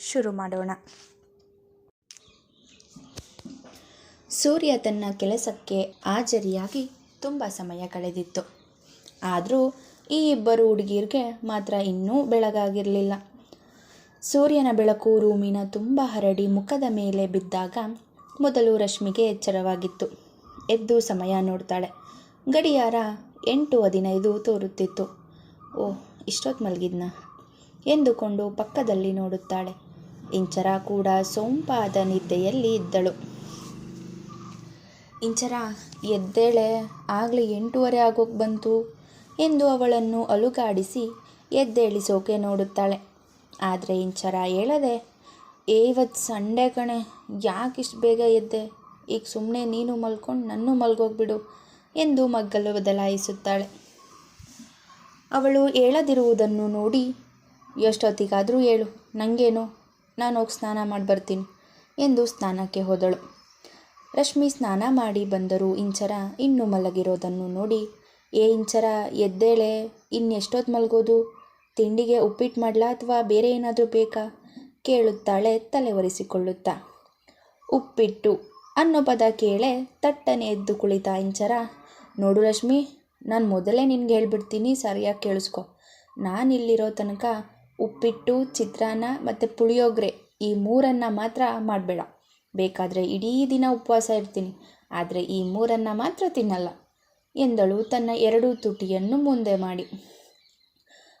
ಶುರು ಮಾಡೋಣ. ಸೂರ್ಯ ತನ್ನ ಕೆಲಸಕ್ಕೆ ಹಾಜರಿಯಾಗಿ ತುಂಬ ಸಮಯ ಕಳೆದಿತ್ತು. ಆದರೂ ಈ ಇಬ್ಬರು ಹುಡುಗಿಯರಿಗೆ ಮಾತ್ರ ಇನ್ನೂ ಬೆಳಗಾಗಿರಲಿಲ್ಲ. ಸೂರ್ಯನ ಬೆಳಕು ರೂಮಿನ ತುಂಬ ಹರಡಿ ಮುಖದ ಮೇಲೆ ಬಿದ್ದಾಗ ಮೊದಲು ರಶ್ಮಿಗೆ ಎಚ್ಚರವಾಗಿತ್ತು. ಎದ್ದು ಸಮಯ ನೋಡ್ತಾಳೆ. ಗಡಿಯಾರ ಎಂಟು ಹದಿನೈದು ತೋರುತ್ತಿತ್ತು. ಓ ಇಷ್ಟೊತ್ತು ಮಲಗಿದ್ನ? ಎಂದುಕೊಂಡು ಪಕ್ಕದಲ್ಲಿ ನೋಡುತ್ತಾಳೆ. ಇಂಚರ ಕೂಡ ಸೊಂಪಾದ ನಿದ್ದೆಯಲ್ಲಿ ಇದ್ದಳು. ಇಂಚರ, ಎದ್ದೇಳೆ, ಆಗಲೇ ಎಂಟೂವರೆ ಆಗೋಕೆ ಬಂತು ಎಂದು ಅವಳನ್ನು ಅಲುಗಾಡಿಸಿ ಎದ್ದೇಳಿಸೋಕೆ ನೋಡುತ್ತಾಳೆ. ಆದರೆ ಇಂಚರ ಹೇಳದೆ, ಏವತ್ ಸಂಡೆ ಕಣೆ, ಯಾಕಿಷ್ಟು ಬೇಗ ಎದ್ದೆ? ಈಗ ಸುಮ್ಮನೆ ನೀನು ಮಲ್ಕೊಂಡು ನನ್ನೂ ಮಲ್ಗೋಗ್ಬಿಡು ಎಂದು ಮಗ್ಗಲು ಬದಲಾಯಿಸುತ್ತಾಳೆ. ಅವಳು ಹೇಳದಿರುವುದನ್ನು ನೋಡಿ, ಎಷ್ಟೊತ್ತಿಗಾದರೂ ಹೇಳು ನನಗೇನು ನಾನು ಹೋಗಿ ಸ್ನಾನ ಮಾಡಿ ಬರ್ತೀನಿ ಎಂದು ಸ್ನಾನಕ್ಕೆ ಹೋದಳು. ರಶ್ಮಿ ಸ್ನಾನ ಮಾಡಿ ಬಂದರೂ ಇಂಚರ ಇನ್ನೂ ಮಲಗಿರೋದನ್ನು ನೋಡಿ, ಏ ಇಂಚರ, ಎದ್ದೇಳೆ ಇನ್ನೆಷ್ಟೊತ್ತು ಮಲಗೋದು? ತಿಂಡಿಗೆ ಉಪ್ಪಿಟ್ಟು ಮಾಡಲಾ ಅಥವಾ ಬೇರೆ ಏನಾದರೂ ಬೇಕಾ? ಕೇಳುತ್ತಾಳೆ ತಲೆ ಒರೆಸಿಕೊಳ್ಳುತ್ತಾ ಉಪ್ಪಿಟ್ಟು ಅನ್ನೋ ಪದ ಕೇಳೆ ತಟ್ಟನೆ ಎದ್ದು ಕುಳಿತ ಇಂಚರ, ನೋಡು ರಶ್ಮಿ, ನಾನು ಮೊದಲೇ ನಿನಗೆ ಹೇಳ್ಬಿಡ್ತೀನಿ, ಸರಿಯಾಗಿ ಕೇಳಿಸ್ಕೊ. ನಾನಿಲ್ಲಿರೋ ತನಕ ಉಪ್ಪಿಟ್ಟು, ಚಿತ್ರಾನ್ನ ಮತ್ತು ಪುಳಿಯೋಗರೆ ಈ ಮೂರನ್ನು ಮಾತ್ರ ಮಾಡಬೇಡ. ಬೇಕಾದರೆ ಇಡೀ ದಿನ ಉಪವಾಸ ಇರ್ತೀನಿ, ಆದರೆ ಈ ಮೂರನ್ನು ಮಾತ್ರ ತಿನ್ನಲ್ಲ. ಎಂದಳು ತನ್ನ ಎರಡೂ ತುಟಿಯನ್ನು ಮುಂದೆ ಮಾಡಿ.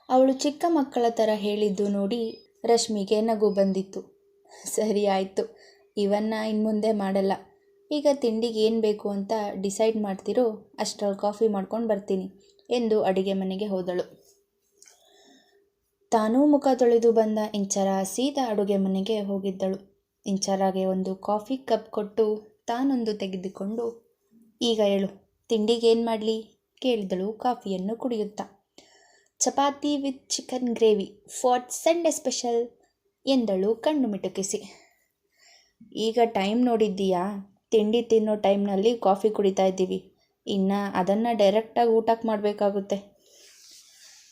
ಅವಳು ಚಿಕ್ಕ ಮಕ್ಕಳ ಥರ ಹೇಳಿದ್ದು ನೋಡಿ ರಶ್ಮಿಗೆ ನಗು ಬಂದಿತ್ತು. ಸರಿ ಆಯಿತು, ಇವನ್ನ ಇನ್ನು ಮುಂದೆ ಮಾಡಲ್ಲ. ಈಗ ತಿಂಡಿಗೆ ಏನು ಬೇಕು ಅಂತ ಡಿಸೈಡ್ ಮಾಡ್ತಿರೋ ಅಷ್ಟರಲ್ಲಿ ಕಾಫಿ ಮಾಡ್ಕೊಂಡು ಬರ್ತೀನಿ ಎಂದು ಅಡುಗೆ ಮನೆಗೆ ಹೋದಳು. ತಾನೂ ಮುಖ ತೊಳೆದು ಬಂದ ಇಂಚರ ಸೀದಾ ಅಡುಗೆ ಮನೆಗೆ ಹೋಗಿದ್ದಳು. ಇಂಚರಾಗೆ ಒಂದು ಕಾಫಿ ಕಪ್ ಕೊಟ್ಟು ತಾನೊಂದು ತೆಗೆದುಕೊಂಡು, ಈಗ ಹೇಳು ತಿಂಡಿಗೇನು ಮಾಡಲಿ? ಕೇಳಿದಳು ಕಾಫಿಯನ್ನು ಕುಡಿಯುತ್ತಾ. Chapati with chicken gravy for Sunday special, ಎಂದಳು ಕಣ್ಣು ಮಿಟುಕಿಸಿ. ಈಗ ಟೈಮ್ ನೋಡಿದ್ದೀಯಾ? ತಿಂಡಿ ತಿನ್ನೋ ಟೈಮ್ನಲ್ಲಿ ಕಾಫಿ ಕುಡಿತಾ ಇದ್ದೀವಿ. ಇನ್ನು ಅದನ್ನು ಡೈರೆಕ್ಟಾಗಿ ಊಟಕ್ಕೆ ಮಾಡಬೇಕಾಗುತ್ತೆ.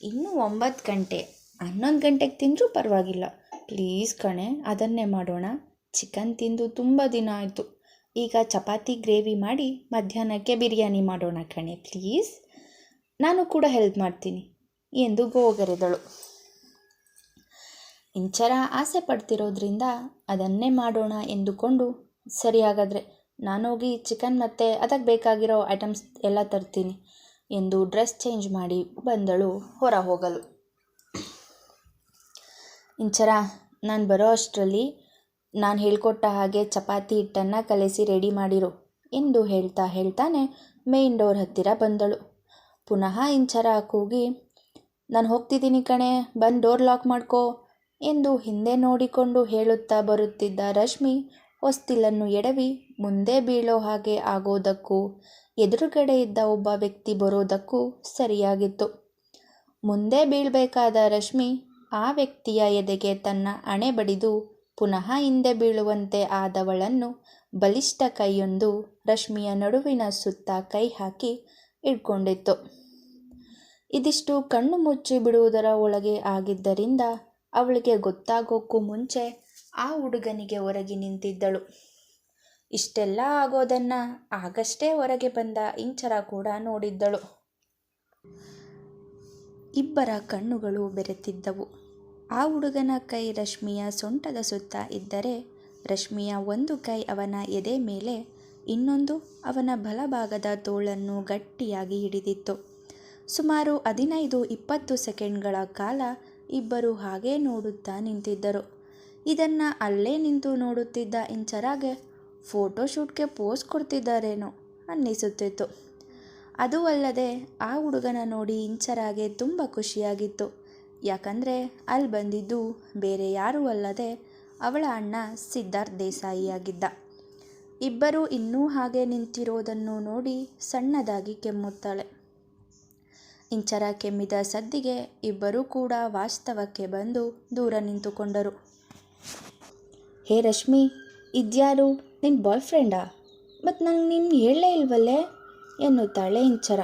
ಇನ್ನೂ ಒಂಬತ್ತು ಗಂಟೆ ಹನ್ನೊಂದು ಗಂಟೆಗೆ ತಿಂದರೂ ಪರವಾಗಿಲ್ಲ. ಪ್ಲೀಸ್ ಕಣೆ, ಅದನ್ನೇ ಮಾಡೋಣ. ಚಿಕನ್ ತಿಂದು ತುಂಬ ದಿನ ಆಯಿತು. ಈಗ ಚಪಾತಿ, ಗ್ರೇವಿ ಮಾಡಿ ಮಧ್ಯಾಹ್ನಕ್ಕೆ ಬಿರಿಯಾನಿ ಮಾಡೋಣ ಕಣೆ, ಪ್ಲೀಸ್. ನಾನು ಕೂಡ ಹೆಲ್ಪ್ ಮಾಡ್ತೀನಿ ಎಂದು ಗೋಗರೆದಳು ಇಂಚರ ಆಸೆ ಪಡ್ತಿರೋದ್ರಿಂದ ಅದನ್ನೇ ಮಾಡೋಣ ಎಂದುಕೊಂಡು ಸರಿ ಹಾಗಾದರೆ ನಾನೋಗಿ ಚಿಕನ್ ಮತ್ತು ಅದಕ್ಕೆ ಬೇಕಾಗಿರೋ ಐಟಮ್ಸ್ ಎಲ್ಲ ತರ್ತೀನಿ ಎಂದು ಡ್ರೆಸ್ ಚೇಂಜ್ ಮಾಡಿ ಬಂದಳು ಹೊರ ಹೋಗಲು ಇಂಚರ, ನಾನು ಬರೋ ಅಷ್ಟರಲ್ಲಿ ನಾನು ಹೇಳ್ಕೊಟ್ಟ ಹಾಗೆ ಚಪಾತಿ ಹಿಟ್ಟನ್ನು ಕಲಸಿ ರೆಡಿ ಮಾಡಿರು. ಎಂದು ಹೇಳ್ತಾ ಹೇಳ್ತಾನೆ ಮೇಯ್ನ್ ಡೋರ್ ಹತ್ತಿರ ಬಂದಳು. ಪುನಃ ಇಂಚರ ಕೂಗಿ, ನಾನು ಹೋಗ್ತಿದ್ದೀನಿ ಕಣೆ, ಬಂದು ಡೋರ್ ಲಾಕ್ ಮಾಡ್ಕೋ ಎಂದು ಹಿಂದೆ ನೋಡಿಕೊಂಡು ಹೇಳುತ್ತಾ ಬರುತ್ತಿದ್ದ ರಶ್ಮಿ ಹೊಸ್ತಿಲನ್ನು ಎಡವಿ ಮುಂದೆ ಬೀಳೋ ಹಾಗೆ ಆಗೋದಕ್ಕೂ, ಎದುರುಗಡೆ ಇದ್ದ ಒಬ್ಬ ವ್ಯಕ್ತಿ ಬರೋದಕ್ಕೂ ಸರಿಯಾಗಿತ್ತು. ಮುಂದೆ ಬೀಳಬೇಕಾದ ರಶ್ಮಿ ಆ ವ್ಯಕ್ತಿಯ ಎದೆಗೆ ತನ್ನ ಅಣೆ ಬಡಿದು ಪುನಃ ಹಿಂದೆ ಬೀಳುವಂತೆ ಆದವಳನ್ನು ಬಲಿಷ್ಠ ಕೈಯೊಂದು ರಶ್ಮಿಯ ನಡುವಿನ ಸುತ್ತ ಕೈ ಹಾಕಿ ಇಟ್ಕೊಂಡಿತ್ತು ಇದಿಷ್ಟು ಕಣ್ಣು ಮುಚ್ಚಿ ಬಿಡುವುದರ ಒಳಗೆ ಆಗಿದ್ದರಿಂದ ಅವಳಿಗೆ ಗೊತ್ತಾಗೋಕ್ಕೂ ಮುಂಚೆ ಆ ಹುಡುಗನಿಗೆ ಹೊರಗೆ ನಿಂತಿದ್ದಳು. ಇಷ್ಟೆಲ್ಲ ಆಗೋದನ್ನು ಆಗಷ್ಟೇ ಹೊರಗೆ ಬಂದ ಇಂಚರ ಕೂಡ ನೋಡಿದ್ದಳು. ಇಬ್ಬರ ಕಣ್ಣುಗಳು ಬೆರೆತಿದ್ದವು. ಆ ಹುಡುಗನ ಕೈ ರಶ್ಮಿಯ ಸೊಂಟದ ಸುತ್ತ ಇದ್ದರೆ ರಶ್ಮಿಯ ಒಂದು ಕೈ ಅವನ ಎದೆ ಮೇಲೆ, ಇನ್ನೊಂದು ಅವನ ಬಲಭಾಗದ ತೋಳನ್ನು ಗಟ್ಟಿಯಾಗಿ ಹಿಡಿದಿತ್ತು. ಸುಮಾರು ಹದಿನೈದು ಇಪ್ಪತ್ತು ಸೆಕೆಂಡ್ಗಳ ಕಾಲ ಇಬ್ಬರು ಹಾಗೇ ನೋಡುತ್ತಾ ನಿಂತಿದ್ದರು. ಇದನ್ನು ಅಲ್ಲೇ ನಿಂತು ನೋಡುತ್ತಿದ್ದ ಇಂಚರಾಗೆ ಫೋಟೋಶೂಟ್ಗೆ ಪೋಸ್ ಕೊಡ್ತಿದ್ದಾರೇನೋ ಅನ್ನಿಸುತ್ತಿತ್ತು. ಅದು ಅಲ್ಲದೆ ಆ ಹುಡುಗನ ನೋಡಿ ಇಂಚರಾಗೆ ತುಂಬ ಖುಷಿಯಾಗಿತ್ತು. ಯಾಕಂದರೆ ಅಲ್ಲಿ ಬಂದಿದ್ದು ಬೇರೆ ಯಾರೂ ಅಲ್ಲದೆ ಅವಳ ಅಣ್ಣ ಸಿದ್ಧಾರ್ಥ್ ದೇಸಾಯಿಯಾಗಿದ್ದ. ಇಬ್ಬರೂ ಇನ್ನೂ ಹಾಗೆ ನಿಂತಿರೋದನ್ನು ನೋಡಿ ಸಣ್ಣದಾಗಿ ಕೆಮ್ಮುತ್ತಾಳೆ. ಇಂಚರ ಕೆಮ್ಮಿದ ಸದ್ದಿಗೆ ಇಬ್ಬರೂ ಕೂಡ ವಾಸ್ತವಕ್ಕೆ ಬಂದು ದೂರ ನಿಂತುಕೊಂಡರು. ಹೇ ರಶ್ಮಿ, ಇದ್ಯಾರು? ನಿನ್ನ ಬಾಯ್ ಫ್ರೆಂಡಾ ಮತ್ತು ನಂಗೆ ನಿನ್ನ ಹೇಳಲೇ ಇಲ್ವಲ್ಲೇ? ಎನ್ನುತ್ತಾಳೆ ಇಂಚರ.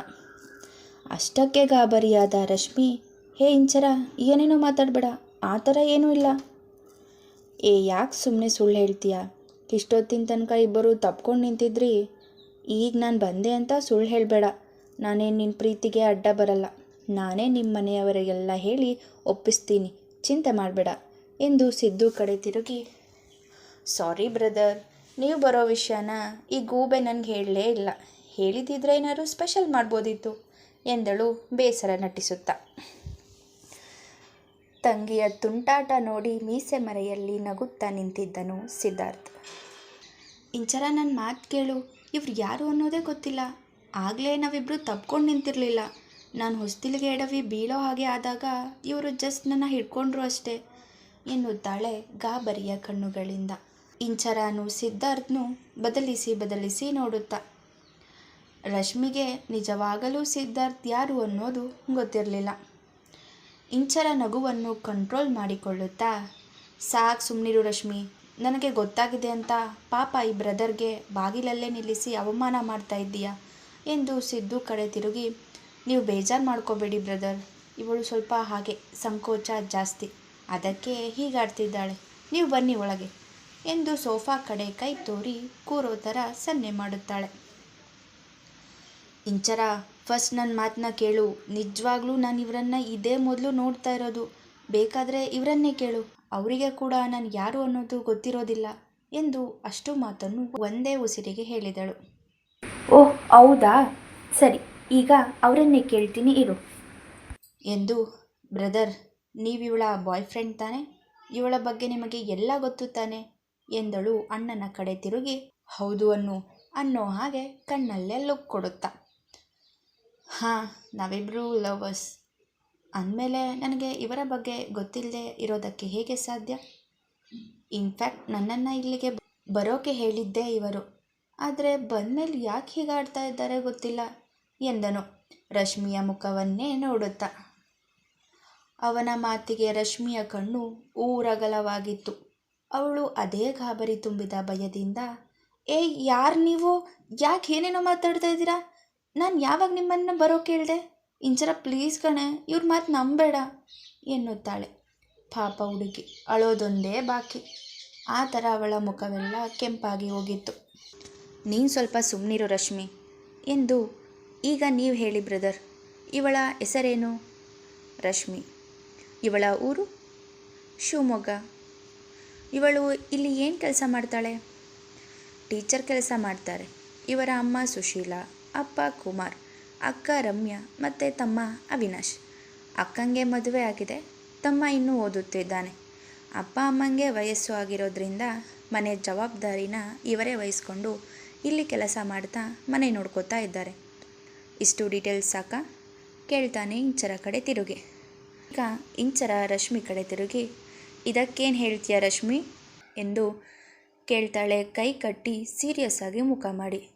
ಅಷ್ಟಕ್ಕೆ ಗಾಬರಿಯಾದ ರಶ್ಮಿ ಹೇ ಇಂಚರ, ಏನೇನೋ ಮಾತಾಡಬೇಡ, ಆ ಥರ ಏನೂ ಇಲ್ಲ. ಏ, ಯಾಕೆ ಸುಮ್ಮನೆ ಸುಳ್ಳು ಹೇಳ್ತೀಯ? ಇಷ್ಟೊತ್ತಿನ ತನಕ ಇಬ್ಬರು ತಪ್ಕೊಂಡು ನಿಂತಿದ್ರಿ. ಈಗ ನಾನು ಬಂದೆ ಅಂತ ಸುಳ್ಳು ಹೇಳಬೇಡ. ನಾನೇನು ನಿನ್ನ ಪ್ರೀತಿಗೆ ಅಡ್ಡ ಬರಲ್ಲ. ನಾನೇ ನಿಮ್ಮ ಮನೆಯವರಿಗೆಲ್ಲ ಹೇಳಿ ಒಪ್ಪಿಸ್ತೀನಿ. ಚಿಂತೆ ಮಾಡಬೇಡ. ಎಂದು ಸಿದ್ದು ಕಡೆ ತಿರುಗಿ, ಸಾರಿ ಬ್ರದರ್, ನೀವು ಬರೋ ವಿಷಯನ ಈ ಗೂಬೆ ನನಗೆ ಹೇಳಲೇ ಇಲ್ಲ. ಹೇಳಿದಿದ್ರೆ ಏನಾದರೂ ಸ್ಪೆಷಲ್ ಮಾಡ್ಬೋದಿತ್ತು, ಎಂದಳು ಬೇಸರ ನಟಿಸುತ್ತಾ. ತಂಗಿಯ ತುಂಟಾಟ ನೋಡಿ ಮೀಸೆ ಮರೆಯಲ್ಲಿ ನಗುತ್ತಾ ನಿಂತಿದ್ದನು ಸಿದ್ಧಾರ್ಥ್. ಇಂಚರ ನನ್ನ ಮಾತು ಕೇಳು, ಇವ್ರು ಯಾರು ಅನ್ನೋದೇ ಗೊತ್ತಿಲ್ಲ. ಆಗಲೇ ನಾವಿಬ್ಬರು ತಪ್ಕೊಂಡು ನಿಂತಿರಲಿಲ್ಲ. ನಾನು ಹೊಸ್ತಿಲಿಗೆ ಎಡವಿ ಬೀಳೋ ಹಾಗೆ ಆದಾಗ ಇವರು ಜಸ್ಟ್ ನನ್ನ ಹಿಡ್ಕೊಂಡ್ರು ಅಷ್ಟೇ ಎನ್ನುತ್ತಾಳೆ ಗಾಬರಿಯ ಕಣ್ಣುಗಳಿಂದ. ಇಂಚರಾನು ಸಿದ್ಧಾರ್ಥ್ನು ಬದಲಿಸಿ ಬದಲಿಸಿ ನೋಡುತ್ತಾ. ರಶ್ಮಿಗೆ ನಿಜವಾಗಲೂ ಸಿದ್ಧಾರ್ಥ್ ಯಾರು ಅನ್ನೋದು ಗೊತ್ತಿರಲಿಲ್ಲ. ಇಂಚರ ನಗುವನ್ನು ಕಂಟ್ರೋಲ್ ಮಾಡಿಕೊಳ್ಳುತ್ತಾ, ಸಾಕು ಸುಮ್ಮನಿರು ರಶ್ಮಿ, ನನಗೆ ಗೊತ್ತಾಗಿದೆ ಅಂತ ಪಾಪ ಈ ಬ್ರದರ್ಗೆ ಬಾಗಿಲಲ್ಲೇ ನಿಲ್ಲಿಸಿ ಅವಮಾನ ಮಾಡ್ತಾ ಇದ್ದೀಯಾ ಎಂದು ಸಿದ್ದು ಕಡೆ ತಿರುಗಿ, ನೀವು ಬೇಜಾರು ಮಾಡ್ಕೋಬೇಡಿ ಬ್ರದರ್, ಇವಳು ಸ್ವಲ್ಪ ಹಾಗೆ ಸಂಕೋಚ ಜಾಸ್ತಿ, ಅದಕ್ಕೆ ಹೀಗಾಡ್ತಿದ್ದಾಳೆ, ನೀವು ಬನ್ನಿ ಒಳಗೆ ಎಂದು ಸೋಫಾ ಕಡೆ ಕೈ ತೋರಿ ಕೂರೋ ಥರ ಸನ್ನೆ ಮಾಡುತ್ತಾಳೆ. ಇಂಚರ ಫಸ್ಟ್ ನನ್ನ ಮಾತನ್ನ ಕೇಳು. ನಿಜವಾಗ್ಲೂ ನಾನು ಇವರನ್ನ ಇದೇ ಮೊದಲು ನೋಡ್ತಾ ಇರೋದು. ಬೇಕಾದರೆ ಇವರನ್ನೇ ಕೇಳು. ಅವರಿಗೆ ಕೂಡ ನಾನು ಯಾರು ಅನ್ನೋದು ಗೊತ್ತಿರೋದಿಲ್ಲ ಎಂದು ಅಷ್ಟು ಮಾತನ್ನು ಒಂದೇ ಉಸಿರಿಗೆ ಹೇಳಿದಳು. ಓಹ್ ಹೌದಾ? ಸರಿ ಈಗ ಅವರನ್ನೇ ಕೇಳ್ತೀನಿ ಇರು. ಎಂದು ಬ್ರದರ್ ನೀವಿವಳ ಬಾಯ್ ಫ್ರೆಂಡ್ ತಾನೆ? ಇವಳ ಬಗ್ಗೆ ನಿಮಗೆ ಎಲ್ಲ ಗೊತ್ತು ತಾನೆ? ಎಂದಳು ಅಣ್ಣನ ಕಡೆ ತಿರುಗಿ. ಹೌದು ಅನ್ನು ಅನ್ನೋ ಹಾಗೆ ಕಣ್ಣಲ್ಲೇ ಲುಕ್ ಕೊಡುತ್ತಾ. ಹಾಂ ನಾವಿಬ್ಬರು ಲವರ್ಸ್. ಅಂದಮೇಲೆ ನನಗೆ ಇವರ ಬಗ್ಗೆ ಗೊತ್ತಿಲ್ಲದೆ ಇರೋದಕ್ಕೆ ಹೇಗೆ ಸಾಧ್ಯ? ಇನ್ಫ್ಯಾಕ್ಟ್ ನನ್ನನ್ನು ಇಲ್ಲಿಗೆ ಬರೋಕೆ ಹೇಳಿದ್ದೇ ಇವರು. ಆದರೆ ಬಂದಮೇಲೆ ಯಾಕೆ ಹೀಗಾಡ್ತಾ ಇದ್ದಾರೆ ಗೊತ್ತಿಲ್ಲ, ಎಂದನು. ರಶ್ಮಿಯ ಮುಖವನ್ನೇ ನೋಡುತ್ತಾ. ಅವನ ಮಾತಿಗೆ ರಶ್ಮಿಯ ಕಣ್ಣು ಊರಗಲವಾಗಿತ್ತು. ಅವಳು ಅದೇ ಗಾಬರಿ ತುಂಬಿದ ಭಯದಿಂದ ಏ ಯಾರು ನೀವು? ಯಾಕೆ ಏನೇನೋ ಮಾತಾಡ್ತಾ ಇದ್ದೀರಾ? ನಾನು ಯಾವಾಗ ನಿಮ್ಮನ್ನು ಬರೋ ಕೇಳಿದೆ ಇಂಚರ ಪ್ಲೀಸ್ ಕಣೆ, ಇವ್ರ ಮಾತು ನಂಬೇಡ ಎನ್ನುತ್ತಾಳೆ. ಪಾಪ ಹುಡುಗಿ, ಅಳೋದೊಂದೇ ಬಾಕಿ. ಆ ಥರ ಅವಳ ಮುಖವೆಲ್ಲ ಕೆಂಪಾಗಿ ಹೋಗಿತ್ತು. ನೀನು ಸ್ವಲ್ಪ ಸುಮ್ಮನಿರು ರಶ್ಮಿ. ಎಂದು ಈಗ ನೀವು ಹೇಳಿ ಬ್ರದರ್, ಇವಳ ಹೆಸರೇನು? ರಶ್ಮಿ. ಇವಳ ಊರು? ಶಿವಮೊಗ್ಗ. ಇವಳು ಇಲ್ಲಿ ಏನು ಕೆಲಸ ಮಾಡ್ತಾಳೆ? ಟೀಚರ್ ಕೆಲಸ ಮಾಡ್ತಾರೆ. ಇವರ ಅಮ್ಮ ಸುಶೀಲಾ. ಅಪ್ಪ ಕುಮಾರ್, ಅಕ್ಕ ರಮ್ಯಾ ಮತ್ತು ತಮ್ಮ ಅವಿನಾಶ್. ಅಕ್ಕಂಗೆ ಮದುವೆ ಆಗಿದೆ, ತಮ್ಮ ಇನ್ನೂ ಓದುತ್ತಿದ್ದಾನೆ. ಅಪ್ಪ ಅಮ್ಮಂಗೆ ವಯಸ್ಸು ಆಗಿರೋದ್ರಿಂದ ಮನೆ ಜವಾಬ್ದಾರಿನ ಇವರೇ ವಹಿಸ್ಕೊಂಡು ಇಲ್ಲಿ ಕೆಲಸ ಮಾಡ್ತಾ ಮನೆ ನೋಡ್ಕೋತಾ ಇದ್ದಾರೆ. ಇಷ್ಟು ಡೀಟೇಲ್ಸ್ ಸಾಕ? ಕೇಳ್ತಾನೆ ಇಂಚರ ಕಡೆ ತಿರುಗಿ. ಈಗ ಇಂಚರ ರಶ್ಮಿ ಕಡೆ ತಿರುಗಿ. ಇದಕ್ಕೇನು ಹೇಳ್ತೀಯ ರಶ್ಮಿ? ಎಂದು ಕೇಳ್ತಾಳೆ ಕೈ ಕಟ್ಟಿ ಸೀರಿಯಸ್ ಆಗಿ ಮುಖ ಮಾಡಿ.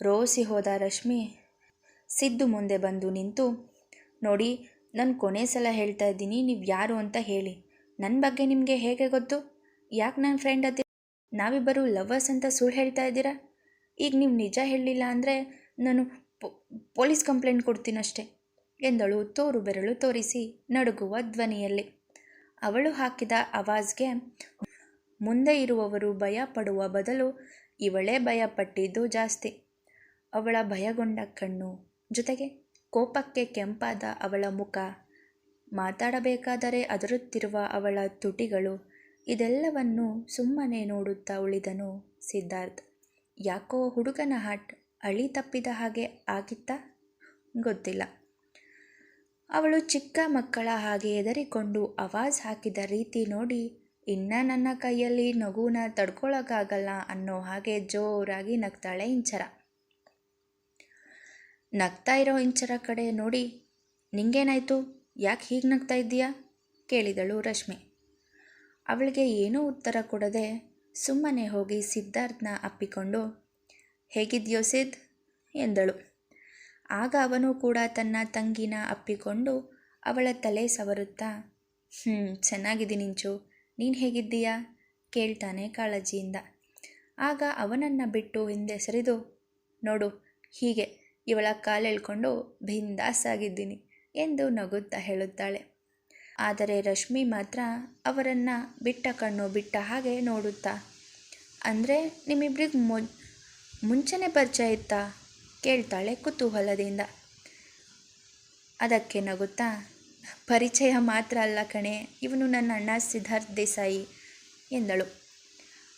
ರೋಸಿ ಹೋದ ರಶ್ಮಿ, ಸಿದ್ದು ಮುಂದೆ ಬಂದು ನಿಂತು, ನೋಡಿ, ನಾನು ಕೊನೆ ಸಲ ಹೇಳ್ತಾ ಇದ್ದೀನಿ, ನೀವು ಯಾರು ಅಂತ ಹೇಳಿ. ನನ್ನ ಬಗ್ಗೆ ನಿಮಗೆ ಹೇಗೆ ಗೊತ್ತು? ಯಾಕೆ ನನ್ನ ಫ್ರೆಂಡ್ ಅದೇ ನಾವಿಬ್ಬರು ಲವರ್ಸ್ ಅಂತ ಸುಳ್ಳು ಹೇಳ್ತಾ ಇದ್ದೀರಾ? ಈಗ ನೀವು ನಿಜ ಹೇಳಲಿಲ್ಲ ಅಂದರೆ ನಾನು ಪೊಲೀಸ್ ಕಂಪ್ಲೇಂಟ್ ಕೊಡ್ತೀನಷ್ಟೇ, ಎಂದಳು ತೋರು ಬೆರಳು ತೋರಿಸಿ ನಡುಗುವ ಧ್ವನಿಯಲ್ಲಿ. ಅವಳು ಹಾಕಿದ ಆವಾಜ್ಗೆ ಮುಂದೆ ಇರುವವರು ಭಯ ಪಡುವ ಬದಲು ಇವಳೇ ಭಯಪಟ್ಟಿದ್ದು ಜಾಸ್ತಿ. ಅವಳ ಭಯಗೊಂಡ ಕಣ್ಣು ಜೊತೆಗೆ ಕೋಪಕ್ಕೆ ಕೆಂಪಾದ ಅವಳ ಮುಖ. ಮಾತಾಡಬೇಕಾದರೆ ಅದರುತ್ತಿರುವ ಅವಳ ತುಟಿಗಳು ಇದೆಲ್ಲವನ್ನು ಸುಮ್ಮನೆ ನೋಡುತ್ತಾ ಉಳಿದನು ಸಿದ್ಧಾರ್ಥ್. ಯಾಕೋ ಹುಡುಗನ ಹಾಟ್ ಅಳಿ ತಪ್ಪಿದ ಹಾಗೆ ಆಗಿತ್ತಾ? ಗೊತ್ತಿಲ್ಲ. ಅವಳು ಚಿಕ್ಕ ಮಕ್ಕಳ ಹಾಗೆ ಎದರಿಕೊಂಡು ಆವಾಜ್ ಹಾಕಿದ ರೀತಿ ನೋಡಿ, ಇನ್ನ ನನ್ನ ಕೈಯಲ್ಲಿ ನಗುನ ತಡ್ಕೊಳಕ್ಕಾಗಲ್ಲ ಅನ್ನೋ ಹಾಗೆ ಜೋರಾಗಿ ನಗ್ತಾಳೆ ಇಂಚರ. ನಗ್ತಾ ಇರೋ ಇಂಚರ ಕಡೆ ನೋಡಿ, ನಿಂಗೇನಾಯಿತು? ಯಾಕೆ ಹೀಗೆ ನಗ್ತಾ ಇದ್ದೀಯಾ? ಕೇಳಿದಳು ರಶ್ಮಿ. ಅವಳಿಗೆ ಏನೂ ಉತ್ತರ ಕೊಡದೆ ಸುಮ್ಮನೆ ಹೋಗಿ ಸಿದ್ಧಾರ್ಥನ ಅಪ್ಪಿಕೊಂಡು, ಹೇಗಿದ್ಯೋ ಸಿದ್? ಎಂದಳು. ಆಗ ಅವನು ಕೂಡ ತನ್ನ ತಂಗಿನ ಅಪ್ಪಿಕೊಂಡು ಅವಳ ತಲೆ ಸವರುತ್ತಾ ಹ್ಞೂ ಚೆನ್ನಾಗಿದ್ದೀನಿಂಚು ನೀನು ಹೇಗಿದ್ದೀಯಾ? ಕೇಳ್ತಾನೆ ಕಾಳಜಿಯಿಂದ. ಆಗ ಅವನನ್ನು ಬಿಟ್ಟು ಹಿಂದೆ ಸರಿದು, ನೋಡು, ಹೀಗೆ. ಇವಳ ಕಾಲೆಳ್ಕೊಂಡು ಬಿಂದಾಸ್ ಆಗಿದ್ದೀನಿ ಎಂದು ನಗುತ್ತಾ ಹೇಳುತ್ತಾಳೆ. ಆದರೆ ರಶ್ಮಿ ಮಾತ್ರ ಅವರನ್ನು ಬಿಟ್ಟ ಕಣ್ಣು ಬಿಟ್ಟ ಹಾಗೆ ನೋಡುತ್ತಾ, ಅಂದರೆ ನಿಮ್ಮಿಬ್ರಿಗೆ ಮೊ, ಮುಂಚೆನೇ ಪರಿಚಯ ಇತ್ತಾ? ಕೇಳ್ತಾಳೆ ಕುತೂಹಲದಿಂದ. ಅದಕ್ಕೆ ನಗುತ್ತಾ, ಪರಿಚಯ ಮಾತ್ರ ಅಲ್ಲ ಕಣೆ, ಇವನು ನನ್ನ ಅಣ್ಣ ಸಿದ್ಧಾರ್ಥ್ ದೇಸಾಯಿ ಎಂದಳು.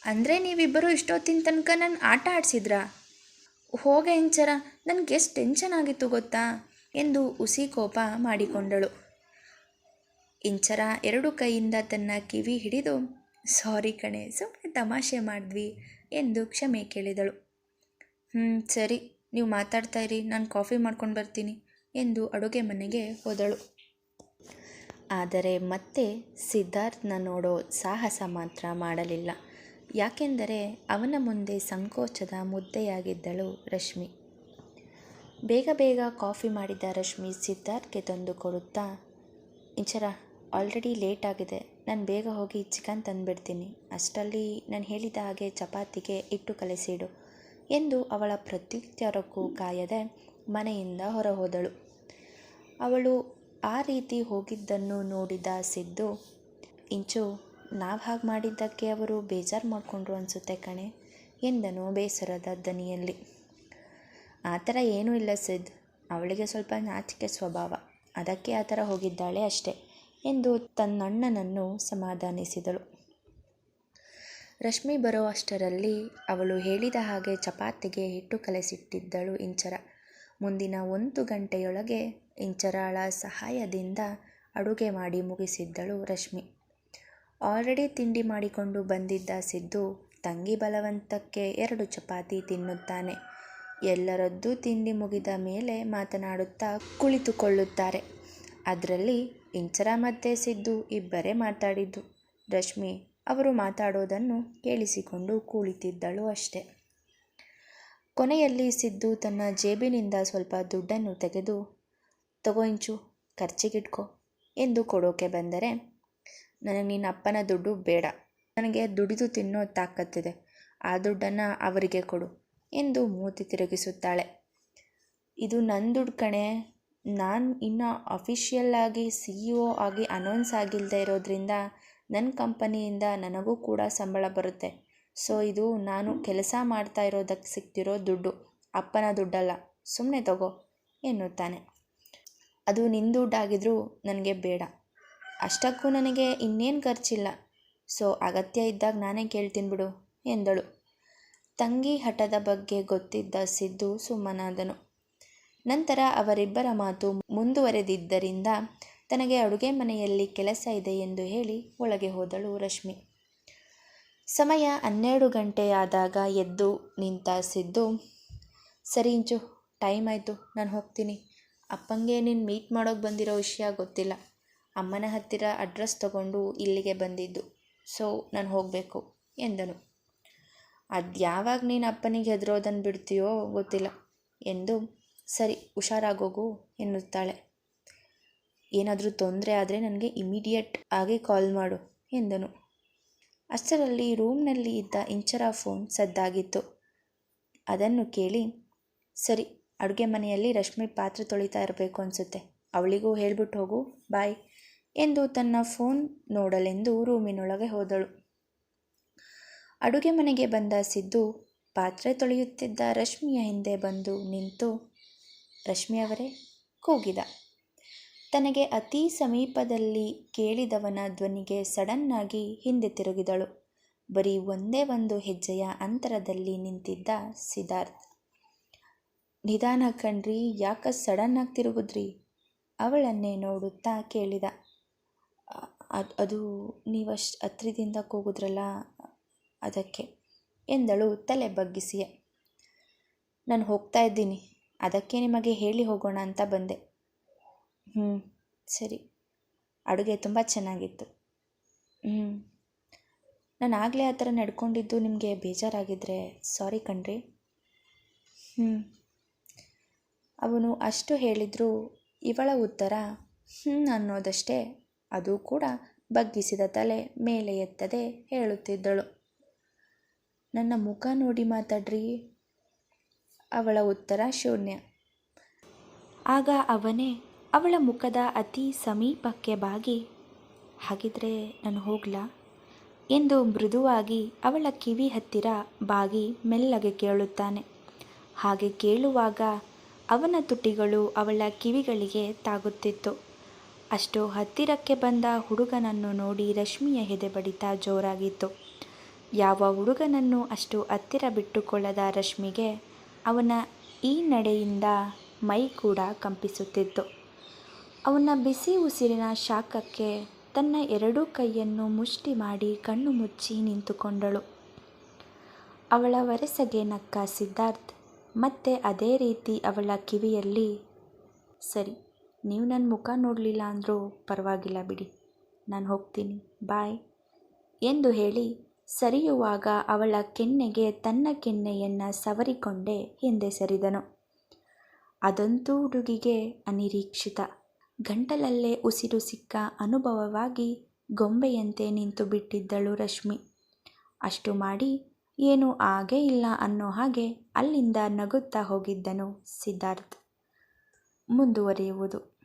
ಅಂದರೆ ನೀವಿಬ್ಬರು ಇಷ್ಟೊತ್ತಿನ ತನಕ ನಾನು ಆಟ ಆಡಿಸಿದ್ರಾ? ಹೋಗೆ ಇಂಚರ ನನಗೆ ಎಷ್ಟು ಟೆನ್ಷನ್ ಆಗಿತ್ತು ಗೊತ್ತಾ? ಎಂದು ಉಸಿ ಕೋಪ ಮಾಡಿಕೊಂಡಳು. ಇಂಚರ ಎರಡು ಕೈಯಿಂದ ತನ್ನ ಕಿವಿ ಹಿಡಿದು, ಸಾರಿ ಕಣೆ ಸುಮ್ಮನೆ ತಮಾಷೆ ಮಾಡಿದ್ವಿ ಎಂದು ಕ್ಷಮೆ ಕೇಳಿದಳು. ಹ್ಞೂ ಸರಿ, ನೀವು ಮಾತಾಡ್ತಾ ಇರಿ, ನಾನು ಕಾಫಿ ಮಾಡ್ಕೊಂಡು ಬರ್ತೀನಿ ಎಂದು ಅಡುಗೆ ಮನೆಗೆ ಹೋದಳು. ಆದರೆ ಮತ್ತೆ ಸಿದ್ಧಾರ್ಥನ ನೋಡೋ ಸಾಹಸ ಮಾತ್ರ ಮಾಡಲಿಲ್ಲ. ಯಾಕೆಂದರೆ ಅವನ ಮುಂದೆ ಸಂಕೋಚದ ಮುದ್ದೆಯಾಗಿದ್ದಳು ರಶ್ಮಿ. ಬೇಗ ಬೇಗ ಕಾಫಿ ಮಾಡಿದ ರಶ್ಮಿ ಸಿದ್ಧಾರ್ಥ್ಗೆ ತಂದು ಕೊಡುತ್ತಾ ಇಂಚರ ಆಲ್ರೆಡಿ ಲೇಟ್ ಆಗಿದೆ, ನಾನು ಬೇಗ ಹೋಗಿ ಚಿಕನ್ ತಂದುಬಿಡ್ತೀನಿ. ಅಷ್ಟರಲ್ಲಿ ನಾನು ಹೇಳಿದ ಹಾಗೆ ಚಪಾತಿಗೆ ಇಟ್ಟು ಕಲಸಿಡು ಎಂದು ಅವಳ ಪ್ರತ್ಯುತ್ತರಕ್ಕೂ ಕಾಯದೆ ಮನೆಯಿಂದ ಹೊರಹೋದಳು. ಅವಳು ಆ ರೀತಿ ಹೋಗಿದ್ದನ್ನು ನೋಡಿದ ಸಿದ್ದು, ಇಂಚು ನಾವು ಹಾಗೆ ಮಾಡಿದ್ದಕ್ಕೆ ಅವರು ಬೇಜಾರು ಮಾಡಿಕೊಂಡ್ರು ಅನಿಸುತ್ತೆ ಕಣೆ, ಎಂದನು ಬೇಸರದ ದನಿಯಲ್ಲಿ. ಆ ಥರ ಏನೂ ಇಲ್ಲ ಸಿದ್, ಅವಳಿಗೆ ಸ್ವಲ್ಪ ನಾಚಿಕೆ ಸ್ವಭಾವ, ಅದಕ್ಕೆ ಆ ಥರ ಹೋಗಿದ್ದಾಳೆ ಅಷ್ಟೆ, ಎಂದು ತನ್ನಣ್ಣನನ್ನು ಸಮಾಧಾನಿಸಿದಳು. ರಶ್ಮಿ ಬರೋ ಅಷ್ಟರಲ್ಲಿ ಅವಳು ಹೇಳಿದ ಹಾಗೆ ಚಪಾತಿಗೆ ಹಿಟ್ಟು ಕಲೆಸಿಟ್ಟಿದ್ದಳು ಇಂಚರ. ಮುಂದಿನ ಒಂದು ಗಂಟೆಯೊಳಗೆ ಇಂಚರಾಳ ಸಹಾಯದಿಂದ ಅಡುಗೆ ಮಾಡಿ ಮುಗಿಸಿದ್ದಳು ರಶ್ಮಿ. ಆಲ್ರೆಡಿ ತಿಂಡಿ ಮಾಡಿಕೊಂಡು ಬಂದಿದ್ದ ಸಿದ್ದು ತಂಗಿ ಬಲವಂತಕ್ಕೆ ಎರಡು ಚಪಾತಿ ತಿನ್ನುತ್ತಾನೆ. ಎಲ್ಲರದ್ದೂ ತಿಂಡಿ ಮುಗಿದ ಮೇಲೆ ಮಾತನಾಡುತ್ತಾ ಕುಳಿತುಕೊಳ್ಳುತ್ತಾರೆ. ಅದರಲ್ಲಿ ಇಂಚರ ಮತ್ತೆ ಸಿದ್ದು ಇಬ್ಬರೇ ಮಾತಾಡಿದ್ದು. ರಶ್ಮಿ ಅವರು ಮಾತಾಡೋದನ್ನು ಕೇಳಿಸಿಕೊಂಡು ಕುಳಿತಿದ್ದಳು ಅಷ್ಟೆ. ಕೊನೆಯಲ್ಲಿ ಸಿದ್ದು ತನ್ನ ಜೇಬಿನಿಂದ ಸ್ವಲ್ಪ ದುಡ್ಡನ್ನು ತೆಗೆದು, ತಗೋ ಇಂಚು, ಖರ್ಚಿಗಿಟ್ಕೋ ಎಂದು ಕೊಡೋಕೆ ಬಂದರೆ ನನಗೆ ನಿನ್ನ ಅಪ್ಪನ ದುಡ್ಡು ಬೇಡ. ನನಗೆ ದುಡಿದು ತಿನ್ನೋ ತಾಕತ್ತಿದೆ. ಆ ದುಡ್ಡನ್ನು ಅವರಿಗೆ ಕೊಡು ಎಂದು ಮೂತಿ ತಿರುಗಿಸುತ್ತಾಳೆ. ಇದು ನನ್ನ ದುಡ್ಡು ಕಣೆ. ನಾನು ಇನ್ನು ಅಫಿಷಿಯಲ್ ಆಗಿ ಸಿ ಇ ಒ ಆಗಿ ಅನೌನ್ಸ್ ಆಗಿಲ್ಲದೆ ಇರೋದ್ರಿಂದ ನನ್ನ ಕಂಪನಿಯಿಂದ ನನಗೂ ಕೂಡ ಸಂಬಳ ಬರುತ್ತೆ. ಸೊ ಇದು ನಾನು ಕೆಲಸ ಮಾಡ್ತಾ ಇರೋದಕ್ಕೆ ಸಿಗ್ತಿರೋ ದುಡ್ಡು, ಅಪ್ಪನ ದುಡ್ಡಲ್ಲ. ಸುಮ್ಮನೆ ತಗೋ ಎನ್ನುತ್ತಾನೆ. ಅದು ನಿನ್ನ ದುಡ್ಡಾಗಿದ್ರೂ ನನಗೆ ಬೇಡ. ಅಷ್ಟಕ್ಕೂ ನನಗೆ ಇನ್ನೇನು ಖರ್ಚಿಲ್ಲ. ಸೊ, ಅಗತ್ಯ ಇದ್ದಾಗ ನಾನೇ ಕೇಳ್ತೀನಿ ಬಿಡು, ಎಂದಳು. ತಂಗಿ ಹಠದ ಬಗ್ಗೆ ಗೊತ್ತಿದ್ದ ಸಿದ್ದು ಸುಮ್ಮನಾದನು. ನಂತರ ಅವರಿಬ್ಬರ ಮಾತು ಮುಂದುವರೆದಿದ್ದರಿಂದ ತನಗೆ ಅಡುಗೆ ಮನೆಯಲ್ಲಿ ಕೆಲಸ ಇದೆ ಎಂದು ಹೇಳಿ ಒಳಗೆ ಹೋದಳು ರಶ್ಮಿ. ಸಮಯ ಹನ್ನೆರಡು ಗಂಟೆಯಾದಾಗ ಎದ್ದು ನಿಂತ ಸಿದ್ದು, ಸರಿ ಇಂಚು, ಟೈಮ್ ಆಯಿತು, ನಾನು ಹೋಗ್ತೀನಿ. ಅಪ್ಪಂಗೆ ನೀನು ಮೀಟ್ ಮಾಡೋಕ್ಕೆ ಬಂದಿರೋ ವಿಷಯ ಗೊತ್ತಿಲ್ಲ. ಅಮ್ಮನ ಹತ್ತಿರ ಅಡ್ರೆಸ್ ತಗೊಂಡು ಇಲ್ಲಿಗೆ ಬಂದಿದ್ದು. ಸೊ ನಾನು ಹೋಗಬೇಕು, ಎಂದನು. ಅದು ಯಾವಾಗ ನೀನು ಅಪ್ಪನಿಗೆ ಹೆದರೋದನ್ನು ಬಿಡ್ತೀಯೋ ಗೊತ್ತಿಲ್ಲ, ಎಂದು ಸರಿ, ಹುಷಾರಾಗೋಗು, ಎನ್ನುತ್ತಾಳೆ. ಏನಾದರೂ ತೊಂದರೆ ಆದರೆ ನನಗೆ ಇಮಿಡಿಯೇಟ್ ಆಗಿ ಕಾಲ್ ಮಾಡು, ಎಂದನು. ಅಷ್ಟರಲ್ಲಿ ರೂಮ್ನಲ್ಲಿ ಇದ್ದ ಇಂಚರ ಫೋನ್ ಸದ್ದಾಗಿತ್ತು. ಅದನ್ನು ಕೇಳಿ, ಸರಿ, ಅಡುಗೆ ಮನೆಯಲ್ಲಿ ರಶ್ಮಿ ಪಾತ್ರೆ ತೊಳಿತಾ ಇರಬೇಕು ಅನಿಸುತ್ತೆ. ಅವಳಿಗೂ ಹೇಳ್ಬಿಟ್ಟು ಹೋಗು ಬಾಯ್ ಎಂದು ತನ್ನ ಫೋನ್ ನೋಡಲೆಂದು ರೂಮಿನೊಳಗೆ ಹೋದಳು. ಅಡುಗೆ ಮನೆಗೆ ಬಂದ ಸಿದ್ದು ಪಾತ್ರೆ ತೊಳೆಯುತ್ತಿದ್ದ ರಶ್ಮಿಯ ಹಿಂದೆ ಬಂದು ನಿಂತು, ರಶ್ಮಿ ಅವರೇ, ಕೂಗಿದ. ತನಗೆ ಅತಿ ಸಮೀಪದಲ್ಲಿ ಕೇಳಿದವನ ಧ್ವನಿಗೆ ಸಡನ್ನಾಗಿ ಹಿಂದೆ ತಿರುಗಿದಳು. ಬರೀ ಒಂದೇ ಒಂದು ಹೆಜ್ಜೆಯ ಅಂತರದಲ್ಲಿ ನಿಂತಿದ್ದ ಸಿದ್ಧಾರ್ಥ್. ನಿಧಾನ ಕಣ್ರಿ, ಯಾಕ ಸಡನ್ನಾಗಿ ತಿರುಗಿದ್ರಿ? ಅವಳನ್ನೇ ನೋಡುತ್ತಾ ಕೇಳಿದ. ಅದು ಅದು ನೀವಷ್ಟು ಹತ್ರದಿಂದ ಕೂಗಿದ್ರಲ್ಲ ಅದಕ್ಕೆ. ಎಂದಳು ತಲೆ ಬಗ್ಗಿಸಿಯೇ. ನಾನು ಹೋಗ್ತಾ ಇದ್ದೀನಿ. ಅದಕ್ಕೆ ನಿಮಗೆ ಹೇಳಿ ಹೋಗೋಣ ಅಂತ ಬಂದೆ. ಹ್ಞೂ ಸರಿ. ಅಡುಗೆ ತುಂಬ ಚೆನ್ನಾಗಿತ್ತು. ಹ್ಞೂ ನಾನು ಆಗಲೇ ಆ ಥರ ನಡ್ಕೊಂಡಿದ್ದು ನಿಮಗೆ ಬೇಜಾರಾಗಿದ್ದರೆ ಸಾರಿ ಕಣ್ರಿ. ಹ್ಞೂ ಅವನು ಅಷ್ಟು ಹೇಳಿದರೂ ಇವಳ ಉತ್ತರ ಹ್ಞೂ ಅನ್ನೋದಷ್ಟೇ. ಅದು ಕೂಡ ಬಗ್ಗಿಸಿದ ತಲೆ ಮೇಲೆ ಎತ್ತದೆ ಹೇಳುತ್ತಿದ್ದಳು. ನನ್ನ ಮುಖ ನೋಡಿ ಮಾತಾಡ್ರಿ, ಅವಳ ಉತ್ತರ ಶೂನ್ಯ. ಆಗ ಅವನೇ ಅವಳ ಮುಖದ ಅತಿ ಸಮೀಪಕ್ಕೆ ಬಾಗಿ, ಹಾಗಿದ್ರೆ ನಾನು ಹೋಗ್ಲಾ? ಎಂದು ಮೃದುವಾಗಿ ಅವಳ ಕಿವಿ ಹತ್ತಿರ ಬಾಗಿ ಮೆಲ್ಲಗೆ ಕೇಳುತ್ತಾನೆ. ಹಾಗೆ ಕೇಳುವಾಗ ಅವನ ತುಟಿಗಳು ಅವಳ ಕಿವಿಗಳಿಗೆ ತಾಗುತ್ತಿತ್ತು. ಅಷ್ಟು ಹತ್ತಿರಕ್ಕೆ ಬಂದ ಹುಡುಗನನ್ನು ನೋಡಿ ರಶ್ಮಿಯ ಹೆದೆ ಬಡಿತ ಜೋರಾಗಿತ್ತು. ಯಾವ ಹುಡುಗನನ್ನು ಅಷ್ಟು ಹತ್ತಿರ ಬಿಟ್ಟುಕೊಳ್ಳದ ರಶ್ಮಿಗೆ ಅವನ ಈ ನಡೆಯಿಂದ ಮೈ ಕೂಡ ಕಂಪಿಸುತ್ತಿತ್ತು. ಅವನ ಬಿಸಿ ಉಸಿರಿನ ಶಾಖಕ್ಕೆ ತನ್ನ ಎರಡೂ ಕೈಯನ್ನು ಮುಷ್ಟಿ ಮಾಡಿ ಕಣ್ಣು ಮುಚ್ಚಿ ನಿಂತುಕೊಂಡಳು. ಅವಳ ವರಸೆಗೆ ನಕ್ಕ ಸಿದ್ಧಾರ್ಥ್, ಮತ್ತೆ ಅದೇ ರೀತಿ ಅವಳ ಕಿವಿಯಲ್ಲಿ, ಸರಿ ನೀವು ನನ್ನ ಮುಖ ನೋಡಲಿಲ್ಲ ಅಂದರೂ ಪರವಾಗಿಲ್ಲ ಬಿಡಿ. ನಾನು ಹೋಗ್ತೀನಿ. ಬಾಯ್. ಎಂದು ಹೇಳಿ ಸರಿಯುವಾಗ ಅವಳ ಕೆನ್ನೆಗೆ ತನ್ನ ಕೆನ್ನೆಯನ್ನು ಸವರಿಕೊಂಡೆ ಹಿಂದೆ ಸರಿದನು. ಅದಂತೂ ಹುಡುಗಿಗೆ ಅನಿರೀಕ್ಷಿತ. ಗಂಟಲಲ್ಲೇ ಉಸಿರು ಸಿಕ್ಕ ಅನುಭವವಾಗಿ ಗೊಂಬೆಯಂತೆ ನಿಂತು ಬಿಟ್ಟಿದ್ದಳು ರಶ್ಮಿ. ಅಷ್ಟು ಮಾಡಿ ಏನೂ ಆಗೇ ಇಲ್ಲ ಅನ್ನೋ ಹಾಗೆ ಅಲ್ಲಿಂದ ನಗುತ್ತಾ ಹೋಗಿದ್ದನು ಸಿದ್ಧಾರ್ಥ್. ಮುಂದುವರಿಯುವುದು.